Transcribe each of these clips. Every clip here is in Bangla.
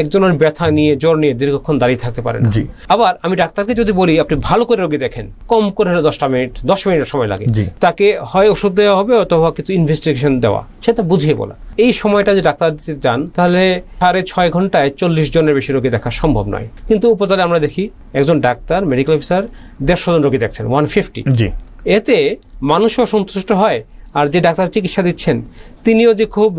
একজনের ব্যথা নিয়ে জ্বর নিয়ে দীর্ঘক্ষণ দাঁড়িয়ে থাকতে পারে না। জি। আবার আমি ডাক্তারকে যদি বলি আপনি ভালো করে রোগী দেখেন কম করে দশটা মিনিট দশ মিনিটের সময় লাগে। তাকে হয় ওষুধ দেওয়া হবে অথবা কিছু ইনভেস্টিগেশন দেওয়া সেটা বুঝিয়ে বলা। এই সময়টা যে ডাক্তার দিতে যান তাহলে সাড়ে ছয় ঘন্টায় চল্লিশ জনের বেশি রোগী দেখা সম্ভব নয়। কিন্তু উপজেলায় আমরা দেখি একজন ডাক্তার মেডিকেল অফিসার দেড়শো জন রোগী দেখছেন ওয়ান ফিফটি জি। এতে মানুষও সন্তুষ্ট হয় আর যে ডাক্তার চিকিৎসা দিচ্ছেন তিনিও যে খুব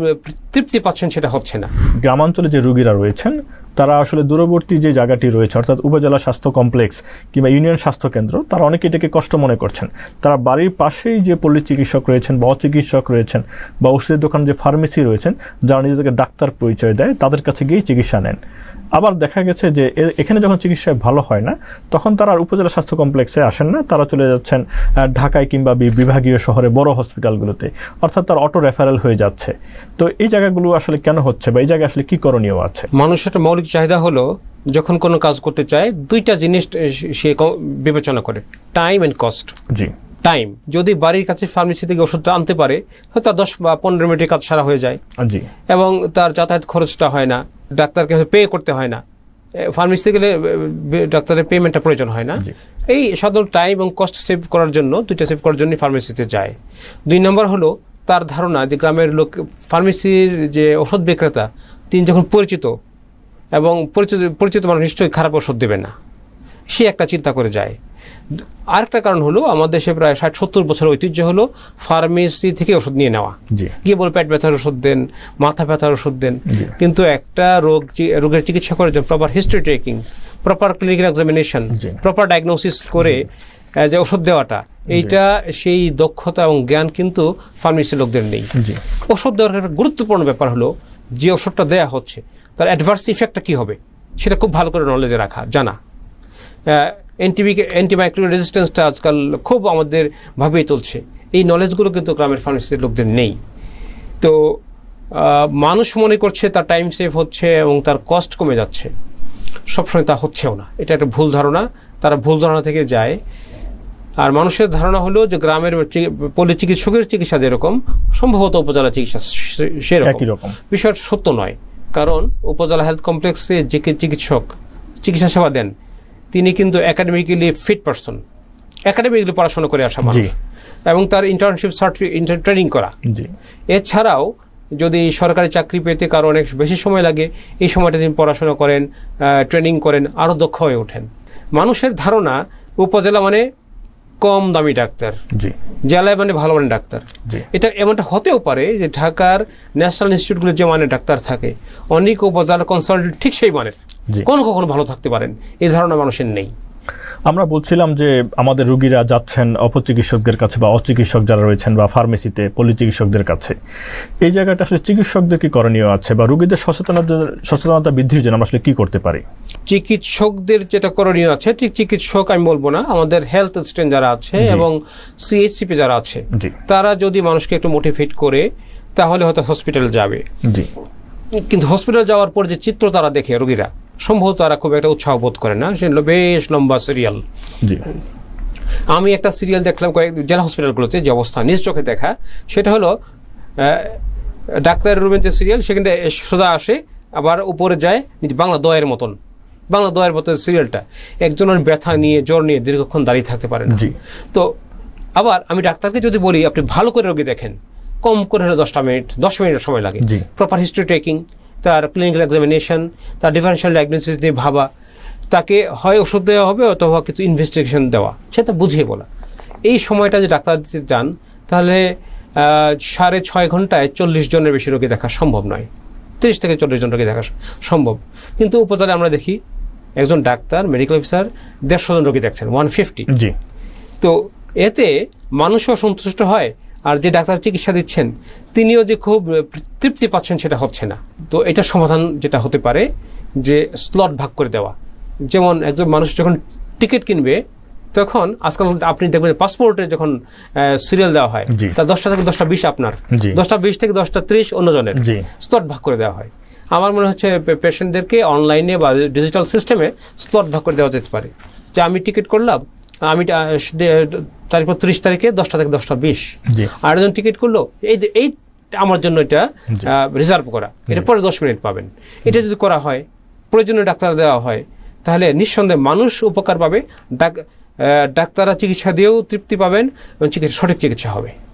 তৃপ্তি পাচ্ছেন সেটা হচ্ছে না। গ্রামাঞ্চলে যে রোগীরা রয়েছেন, তারা আসলে দূরবর্তী যে জায়গাটি রয়েছে, অর্থাৎ উপজেলা স্বাস্থ্য কমপ্লেক্স কিংবা ইউনিয়ন স্বাস্থ্য কেন্দ্র, তারা অনেকে এটাকে কষ্ট মনে করছেন। তারা বাড়ির পাশেই যে পল্লী চিকিৎসক রয়েছেন বা অচিকিৎসক রয়েছেন বা ওষুধের দোকান যে ফার্মেসি রয়েছেন, যারা নিজেদেরকে ডাক্তার পরিচয় দেয়, তাদের কাছে গিয়েই চিকিৎসা নেন। আবার দেখা গেছে যে এখানে যখন চিকিৎসায় ভালো হয় না, তখন তারা আর উপজেলা স্বাস্থ্য কমপ্লেক্সে আসেন না। তারা চলে যাচ্ছেন ঢাকায় কিংবা বিভাগীয় শহরে বড় হসপিটালগুলোতে। অর্থাৎ তার অটো রেফারেল হয়ে যাচ্ছে। তো এই জায়গাগুলো আসলে কেন হচ্ছে বা এই জায়গায় আসলে কি করণীয় আছে? মানুষের মৌলিক চাহিদা হলো যখন কোনো কাজ করতে চায় দুইটা জিনিস সে বিবেচনা করে। টাইম অ্যান্ড কস্ট জি। টাইম। যদি বাড়ির কাছে ফার্মেসি থেকে ওষুধটা আনতে পারে হয়তো তার দশ বা পনেরো মিনিটে কাজ সারা হয়ে যায়। জি। এবং তার যাতায়াত খরচটা হয় না ডাক্তারকে পে করতে হয় না। ফার্মেসিতে গেলে ডাক্তারের পেমেন্টটা প্রয়োজন হয় না। এই সাধারণ টাইম এবং কস্ট সেভ করার জন্য দুইটা সেভ করার জন্য ফার্মেসিতে যায়। দুই নম্বর হলো তার ধারণা যে গ্রামের লোক ফার্মেসির যে ওষুধ বিক্রেতা তিনি যখন পরিচিত এবং পরিচিত পরিচিত মানুষ নিশ্চয়ই খারাপ ওষুধ দেবে না। সে একটা চিন্তা করে যায়। আরেকটা কারণ হলো আমাদের দেশে প্রায় ষাট সত্তর বছর ঐতিহ্য হলো ফার্মেসি থেকে ওষুধ নিয়ে নেওয়া। গিয়ে বলে পেট ব্যথার ওষুধ দেন মাথা ব্যথার ওষুধ দেন। কিন্তু একটা রোগ রোগের চিকিৎসা করার জন্য proper history taking proper clinical examination proper diagnosis করে যে ওষুধ দেওয়াটা এইটা সেই দক্ষতা এবং জ্ঞান কিন্তু ফার্মেসি লোকদের নেই। ওষুধ দেওয়ার একটা গুরুত্বপূর্ণ ব্যাপার হলো যে ওষুধটা দেয়া হচ্ছে তার অ্যাডভার্স ইফেক্টটা কী হবে সেটা খুব ভালো করে নলেজে রাখা জানা। অ্যান্টিবি অ্যান্টিমাইক্রো রেজিস্ট্যান্সটা আজকাল খুব আমাদের ভাবেই চলছে। এই নলেজগুলো কিন্তু গ্রামের ফার্মেসির লোকদের নেই। তো মানুষ মনে করছে তার টাইম সেভ হচ্ছে এবং তার কস্ট কমে যাচ্ছে। সবসময় তা হচ্ছেও না। এটা একটা ভুল ধারণা। তারা ভুল ধারণা থেকে যায়। আর মানুষের ধারণা হলো যে গ্রামের পল্লী চিকিৎসকের চিকিৎসা যেরকম সম্ভবত উপজেলা চিকিৎসা সেরকম। বিষয়টা সত্য নয়। কারণ উপজেলা হেলথ কমপ্লেক্সে যে চিকিৎসক চিকিৎসা সেবা দেন তিনি কিন্তু একাডেমিক্যালি ফিট পারসন একাডেমিক্যালি পড়াশোনা করে আসা মানুষ। এবং তার ইন্টার্নশিপ সার্টিফিকেট ট্রেনিং করা। এছাড়াও যদি সরকারি চাকরি পেতে কারও অনেক বেশি সময় লাগে এই সময়টা তিনি পড়াশোনা করেন ট্রেনিং করেন আরও দক্ষ হয়ে ওঠেন। মানুষের ধারণা উপজেলা মানে কম দামি ডাক্তার। জি। জেলায় মানে ভালো মানের ডাক্তার। এটা এমনটা হতেও পারে যে ঢাকার ন্যাশনাল ইনস্টিটিউটগুলো যে মানের ডাক্তার থাকে অনেক উপজেলা কনসালটেন্ট ঠিক সেই মানের। কোনো কখনো ভালো থাকতে পারেন। এই ধারণা মানুষের নেই। আমরা বলছিলাম যে আমাদের রুগীরা যাচ্ছেন অপচিকিৎসকদের কাছে বা অচিকিৎসক যারা রয়েছেন বা ফার্মেসিতে পলিচিকিৎসকদের কাছে। এই জায়গাটা আসলে চিকিৎসকদের কি করণীয় আছে বা রুগীদের সচেতনতা সচেতনতা বৃদ্ধির জন্য আমরা আসলে কি করতে পারি? চিকিৎসকদের যেটা করণীয় আছে ঠিক চিকিৎসক আমি বলব না আমাদের হেলথ অ্যাসিস্ট্যান্ট যারা আছে এবং সিএইচসিপি যারা আছে তারা যদি মানুষকে একটু মোটিভেট করে তাহলে হয়তো হসপিটাল যাবে। জি। কিন্তু হসপিটাল যাওয়ার পর যে চিত্র তারা দেখে রোগীরা সম্ভবত তারা খুব একটা উৎসাহ বোধ করে না। সেগুলো বেশ লম্বা সিরিয়াল জি। আমি একটা সিরিয়াল দেখলাম কয়েক জেলা হসপিটালগুলোতে যে অবস্থা নিজ চোখে দেখা। সেটা হলো আহ, ডাক্তারের রুমের যে সিরিয়াল সেখানে সোজা আসে আবার উপরে যায় বাংলা দয়ের মতন। বাংলা দয়ের মতো সিরিয়ালটা একজনের ব্যথা নিয়ে জ্বর নিয়ে দীর্ঘক্ষণ দাঁড়িয়ে থাকতে পারে না। তো আবার আমি ডাক্তারকে যদি বলি আপনি ভালো করে রোগী দেখেন কম করে হলে দশটা মিনিট দশ মিনিটের সময় লাগে। প্রপার হিস্ট্রি টেকিং তার ক্লিনিক্যাল এক্সামিনেশন তার ডিফারেন্সিয়াল ডায়াগনোসিস নিয়ে ভাবা তাকে হয় ওষুধ দেওয়া হবে অথবা কিছু ইনভেস্টিগেশন দেওয়া। সেটা বুঝিয়ে বলা। এই সময়টা যে ডাক্তার দিতে যান তাহলে সাড়ে ছয় ঘন্টায় চল্লিশ জনের বেশি রোগী দেখা সম্ভব নয়। তিরিশ থেকে চল্লিশ জন রোগী দেখা সম্ভব। কিন্তু উপজেলায় আমরা দেখি একজন ডাক্তার মেডিকেল অফিসার দেড়শো জন রোগী দেখছেন ওয়ান ফিফটি জি। তো এতে মানুষও সন্তুষ্ট হয় আর যে ডাক্তার চিকিৎসা দিচ্ছেন তিনিও যে খুব তৃপ্তি পাচ্ছেন সেটা হচ্ছে না। তো এটা সমাধান যেটা হতে পারে যে স্লট ভাগ করে দেওয়া। যেমন একজন মানুষ যখন টিকিট কিনবে তখন আজকাল আপনি দেখবেন পাসপোর্টে যখন সিরিয়াল দেওয়া হয়। তা দশটা থেকে দশটা বিশ আপনার দশটা বিশ থেকে দশটা ত্রিশ অন্যজনের। স্লট ভাগ করে দেওয়া হয়। আমার মনে হচ্ছে পেশেন্টদেরকে অনলাইনে বা ডিজিটাল সিস্টেমে স্লট ভাগ করে দেওয়া যেতে পারে। যে আমি টিকিট করলাম আমি তারিখ ত্রিশ তারিখে দশটা থেকে দশটা বিশ। জি। আরেকজন টিকিট করল এই এই আমার জন্য এটা রিজার্ভ করা। এটা পরে দশ মিনিট পাবেন। এটা যদি করা হয় প্রয়োজনীয় ডাক্তার দেওয়া হয় তাহলে নিঃসন্দেহে মানুষ উপকার পাবে। ডাক- ডাক্তাররা চিকিৎসা দিয়েও তৃপ্তি পাবেন এবং চিকিৎসা সঠিক চিকিৎসা হবে।